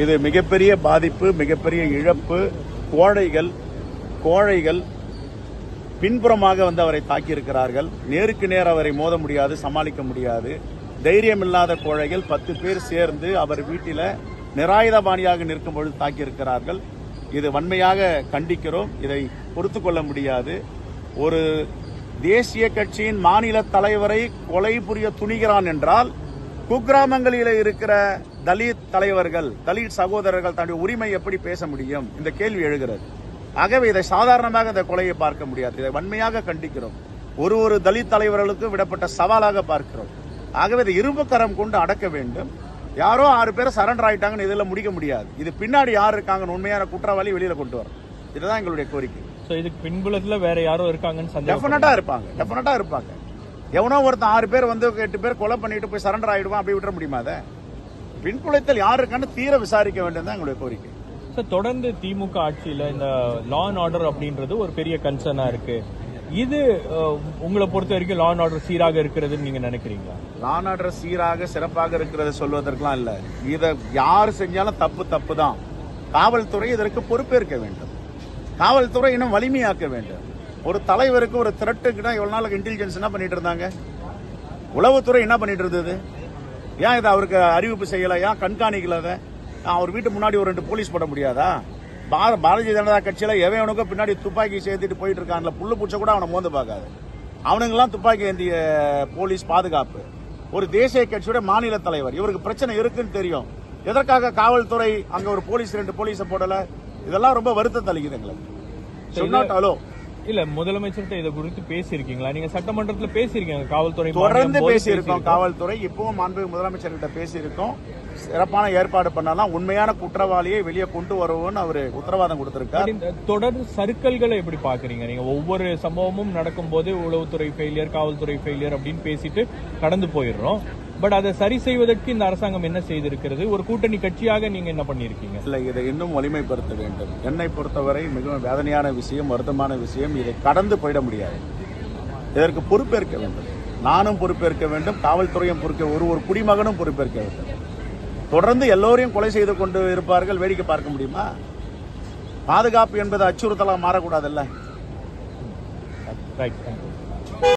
இது மிகப்பெரிய பாதிப்பு மிகப்பெரிய இழப்பு. கோழைகள் கோழைகள் பின்புறமாக வந்து அவரை தாக்கியிருக்கிறார்கள். நேருக்கு நேர் அவரை மோத முடியாது சமாளிக்க முடியாது. தைரியம் இல்லாத கோழைகள் பத்து பேர் சேர்ந்து அவர் வீட்டில் நிராயுதபாணியாக நிற்கும் பொழுது தாக்கியிருக்கிறார்கள். இது வன்மையாக கண்டிக்கிறோம். இதை பொறுத்து கொள்ள முடியாது. ஒரு தேசிய கட்சியின் மாநில தலைவரை கொலை புரிய துணிகிறான் என்றால் குக்கிராமங்களில் இருக்கிற தலித் தலைவர்கள் தலித் சகோதரர்கள் தன்னுடைய உரிமை எப்படி பேச முடியும்? இந்த கேள்வி எழுகிறது. ஆகவே இதை சாதாரணமாக இந்த கொலையை பார்க்க முடியாது. இதை வன்மையாக கண்டிக்கிறோம். ஒரு ஒரு தலித் தலைவர்களுக்கும் விடப்பட்ட சவாலாக பார்க்கிறோம். ஆகவே இதை இரும்பு கரம் கொண்டு அடக்க வேண்டும். யாரோ ஆறு பேர் சரண்டர் ஆயிட்டாங்கன்னு இதில் முடிக்க முடியாது. இது பின்னாடி யார் இருக்காங்கன்னு உண்மையான குற்றவாளி வெளியில கொண்டு வரும். இதுதான் எங்களுடைய கோரிக்கை. சோ இதுக்கு பின்புலத்துல வேற யாரோ இருக்காங்கன்னு டெஃபினட்டா இருப்பாங்க. டெஃபினட்டா இருப்பாங்க. எவனோ ஒருத்தன் ஆறு பேர் வந்து எட்டு பேர் கொலை பண்ணிட்டு போய் சரண்டர் ஆயிடுவான் அப்படி விட்டுற முடியுமா அதை? பின்புலத்தில் யார் இருக்கான்னு தீர விசாரிக்க வேண்டியது தான் எங்களுடைய கோரிக்கை. சார் தொடர்ந்து திமுக ஆட்சியில இந்த லா அண்ட் ஆர்டர் அப்படின்றது ஒரு பெரிய கன்சர்னா இருக்கு. இது உங்களை பொறுத்த வரைக்கும் லா அண்ட் ஆர்டர் சீராக இருக்கிறதுன்னு நீங்க நினைக்கிறீங்களா? லான் ஆர்டர் சீராக சிறப்பாக இருக்கிறது சொல்வதற்கெல்லாம் இல்ல. இதை யார் செஞ்சாலும் தப்பு தப்பு தான். காவல்துறை இதற்கு பொறுப்பேற்க வேண்டும். காவல்துறை இன்னும் வலிமையாக்க வேண்டும். ஒரு தலைவருக்கு ஒரு த்ரெட்டுக்குனா இவ்வளவு நாளுக்கு இன்டெலிஜென்ஸ் என்ன பண்ணிட்டு இருந்தாங்க? உளவுத்துறை என்ன பண்ணிட்டு இருந்தது? ஏன் இதை அவருக்கு அறிவிப்பு செய்யல? ஏன் கண்காணிக்கல அதை அவர் வீட்டு முன்னாடி ஒரு ரெண்டு போலீஸ் போட முடியாதா? பா- பாரதிய ஜனதா கட்சியில எவனுக்கும் பின்னாடி துப்பாக்கி சேர்த்துட்டு போயிட்டு இருக்கான்ல. புல்லு பூச்ச கூட அவனை மோந்து பார்க்காது. அவனுங்கெல்லாம் துப்பாக்கி ஏந்திய போலீஸ் பாதுகாப்பு. ஒரு தேசிய கட்சியோட மாநில தலைவர். இவருக்கு பிரச்சனை இருக்குன்னு தெரியும். எதற்காக காவல்துறை அங்க ஒரு போலீஸ் ரெண்டு போலீஸை போடல? இதெல்லாம் ரொம்ப வருத்தம் அளிக்குது எங்களுக்கு. இல்ல முதலமைச்சர்கிட்ட இதை குறித்து பேசியிருக்கீங்களா? நீங்க சட்டமன்றத்துல பேசியிருக்கீங்க காவல்துறை தொடர்ந்து போது பேசியிருக்கோம் காவல்துறை. இப்பவும் மாண்பு முதலமைச்சர்கிட்ட பேசியிருக்கோம். சிறப்பான ஏற்பாடு பண்ணலாம் உண்மையான குற்றவாளியை வெளியே கொண்டு வருவோம்னு அவரு உத்தரவாதம் கொடுத்திருக்கார். தொடர் சர்க்கிள்களை எப்படி பாக்குறீங்க நீங்க ஒவ்வொரு சம்பவமும் நடக்கும்போது உளவுத்துறை ஃபெயிலியர் காவல்துறை ஃபெயிலியர் அப்படின்னு பேசிட்டு கடந்து போயிடுறோம். பட் அதை சரி செய்வதற்கு இந்த அரசாங்கம் என்ன செய்திருக்கிறது? ஒரு கூட்டணி கட்சியாக நீங்க என்ன பண்ணிருக்கீங்க இல்லை இதை இன்னும் வலிமைப்படுத்த வேண்டும். என்னை பொறுத்தவரை மிகவும் வேதனையான விஷயம் வருத்தமான விஷயம். இதை கடந்து போயிட முடியாது. இதற்கு பொறுப்பேற்க வேண்டும். நானும் பொறுப்பேற்க வேண்டும். காவல்துறையும் பொறுக்க ஒரு ஒரு குடிமகனும் பொறுப்பேற்க வேண்டும். தொடர்ந்து எல்லோரையும் கொலை செய்து கொண்டு இருப்பார்கள். வேடிக்கை பார்க்க முடியுமா? பாதுகாப்பு என்பது அச்சுறுத்தலாக மாறக்கூடாதுல்ல? ரைட்